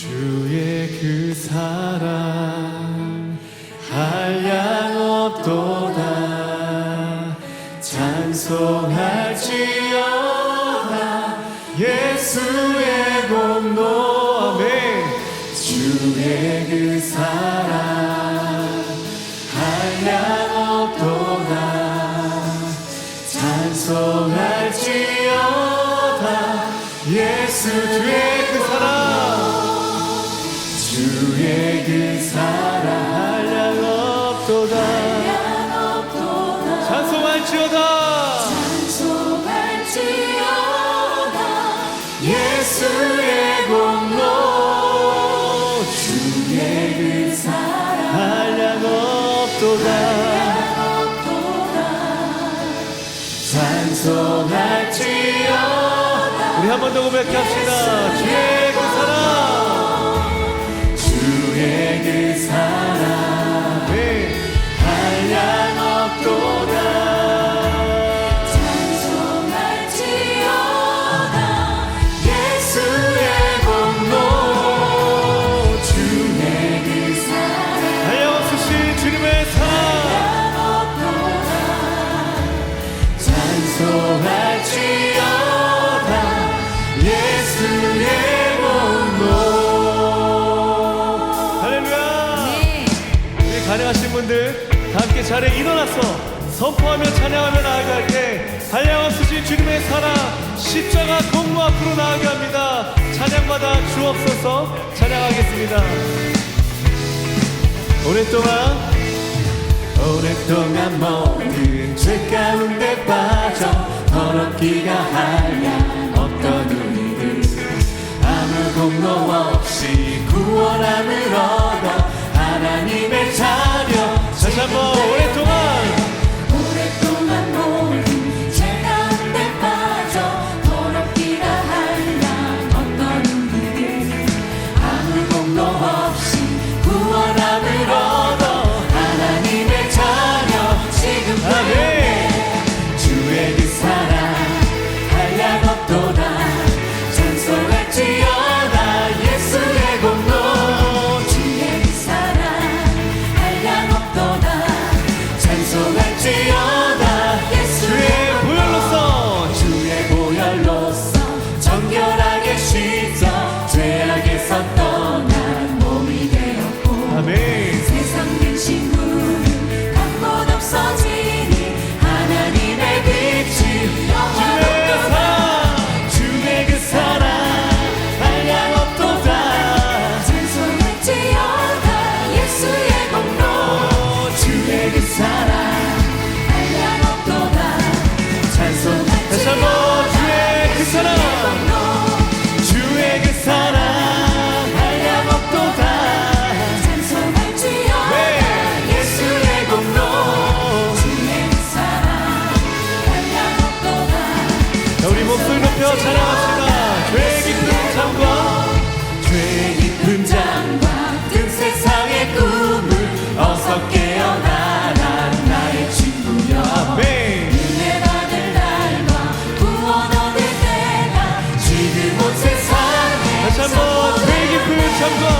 주의 그 사랑 한량 없도다. 찬송하 한 번 더 고백합시다. 주의 계신 분들 함께 자리에 일어나서 선포하며 찬양하며 나아갈 때 달려와 쓰신 주님의 사랑 십자가 공로 앞으로 나아게 합니다. 찬양받아 주옵소서. 찬양하겠습니다. 오랫동안 오랫동안 모든 죄 가운데 빠져 더럽기가 하야 어떤 우리들. 아무 공로 없이 구원함을 얻어 하나님의 자녀. 다시 한번 오랫동안 listen up. I'm.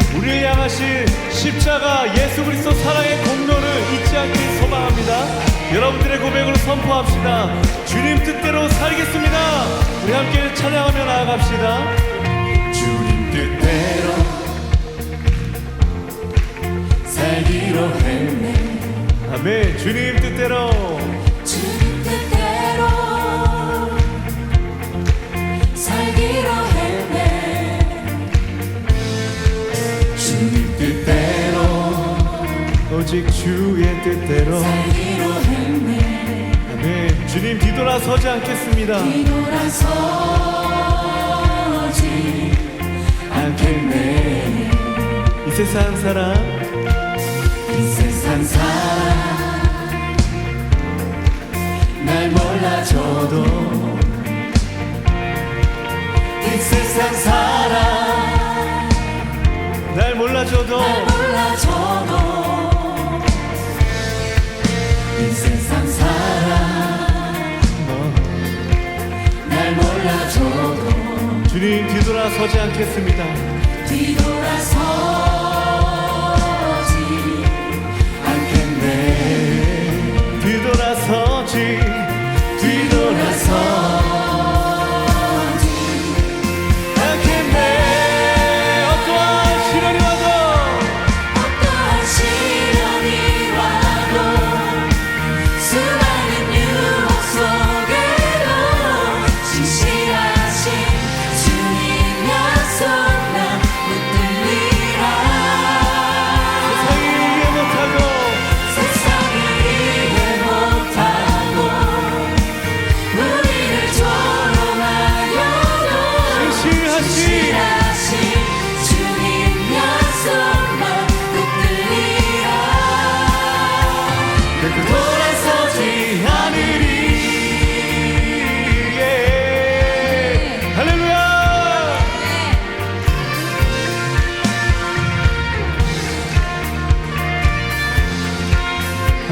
우리를 향하신 십자가 예수 그리스도 사랑의 공로를 잊지 않길 소망합니다. 여러분들의 고백으로 선포합시다. 주님 뜻대로 살겠습니다. 우리 함께 찬양하며 나아갑시다. 주님 뜻대로 살기로 했네. 아멘. 주님 뜻대로. 오직 주의 뜻대로. 아멘. 주님 뒤돌아서지 않겠습니다. 뒤돌아서지 않겠네. 이 세상 사람. 이 세상 사람. 날 몰라줘도 이 세상 사람. 날 몰라줘도 날 몰라줘도 주님 뒤돌아서지 않겠습니다. 뒤돌아서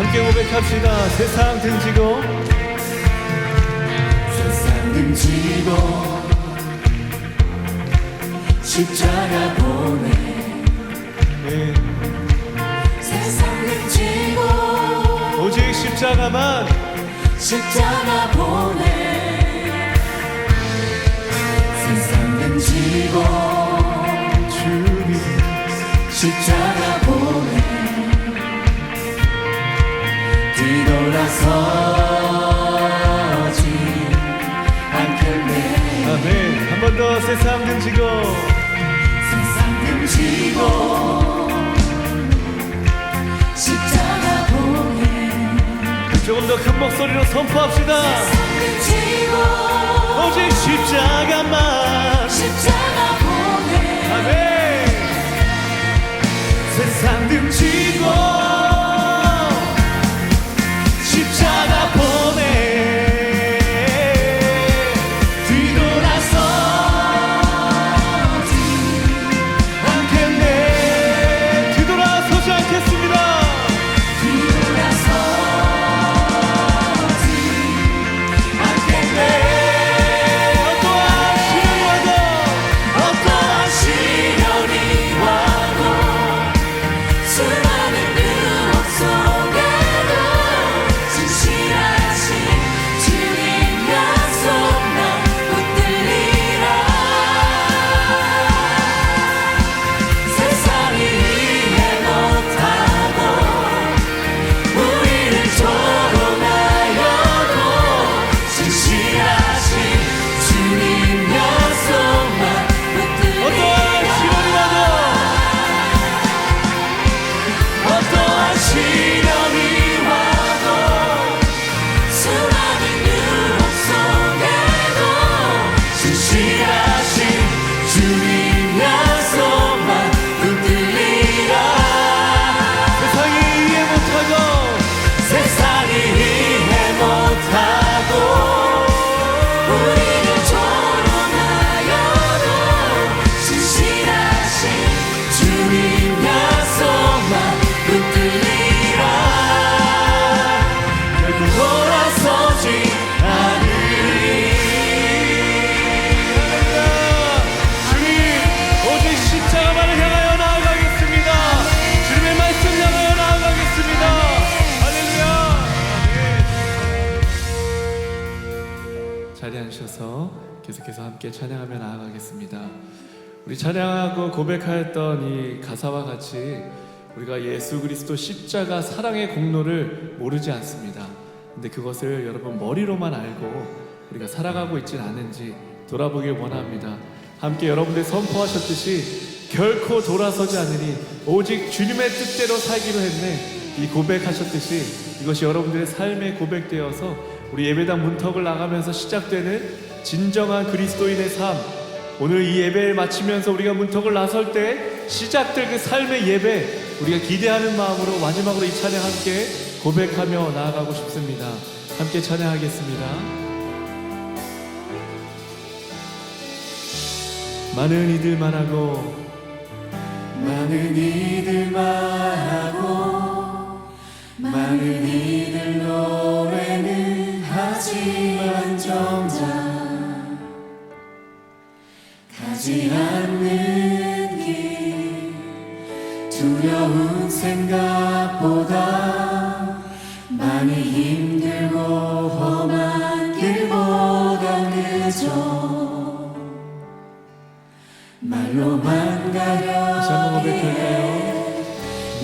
함께 고백합시다. 세상 등지고. 세상 등지고. 십자가 보내 네. 예. 세상 등지고. 오직 십자가만. 십자가 보내 세상 등지고. 주님. 십자가 보내 네한번 더 세상 등지고. 세상 등지고 십자가 보내 조금 더 큰 목소리로 선포합시다. 오직 십자가만. 십자가 보내 아멘. 세상 등지고 따라서 계속해서 함께 찬양하며 나아가겠습니다. 우리 찬양하고 고백하였던 이 가사와 같이 우리가 예수 그리스도 십자가 사랑의 공로를 모르지 않습니다. 근데 그것을 여러분 머리로만 알고 우리가 살아가고 있진 않은지 돌아보길 원합니다. 함께 여러분들 선포하셨듯이 결코 돌아서지 않으니 오직 주님의 뜻대로 살기로 했네. 이 고백하셨듯이 이것이 여러분들의 삶의 고백되어서 우리 예배당 문턱을 나가면서 시작되는 진정한 그리스도인의 삶. 오늘 이 예배를 마치면서 우리가 문턱을 나설 때 시작될 그 삶의 예배 우리가 기대하는 마음으로 마지막으로 이 찬양 함께 고백하며 나아가고 싶습니다. 함께 찬양하겠습니다. 많은 이들만 하고 많은 이들만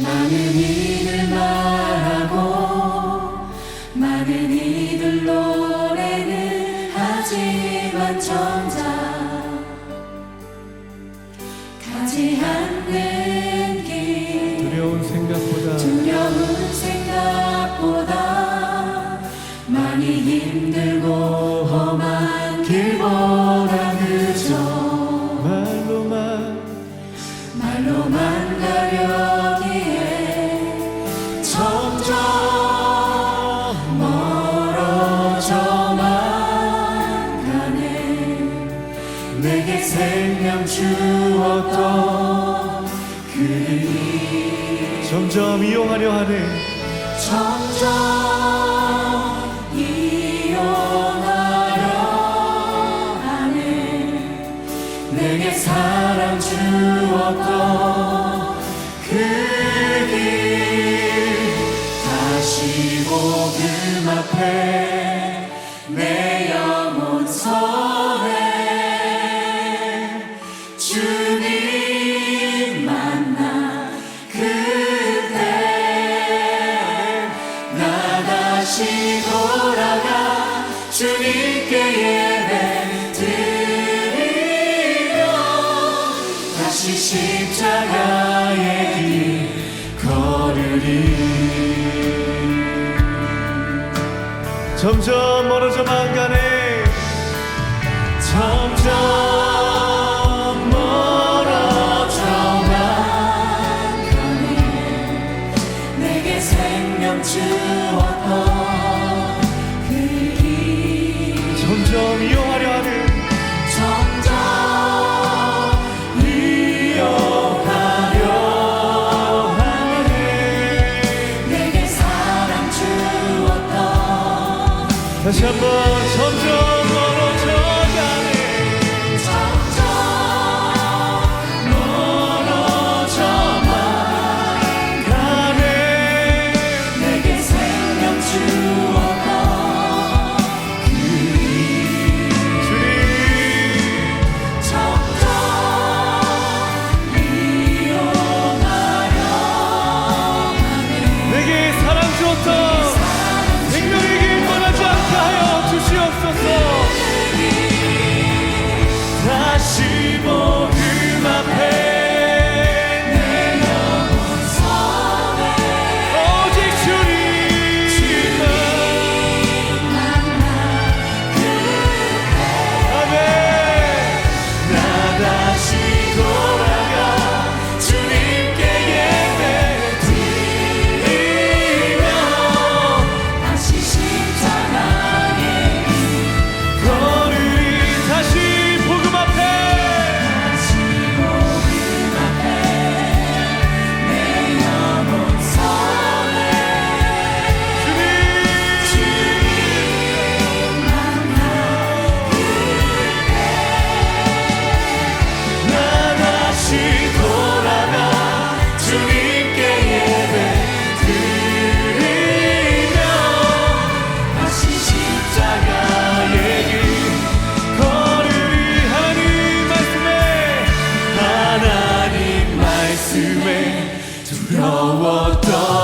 많은 이들 말하고 많은 이들 노래는 하지만 정작 점점 멀어져만 가네 이용하려 하네. 점점 이용하려 하네. 내게 사랑 주었던 복음 앞에 내 하나님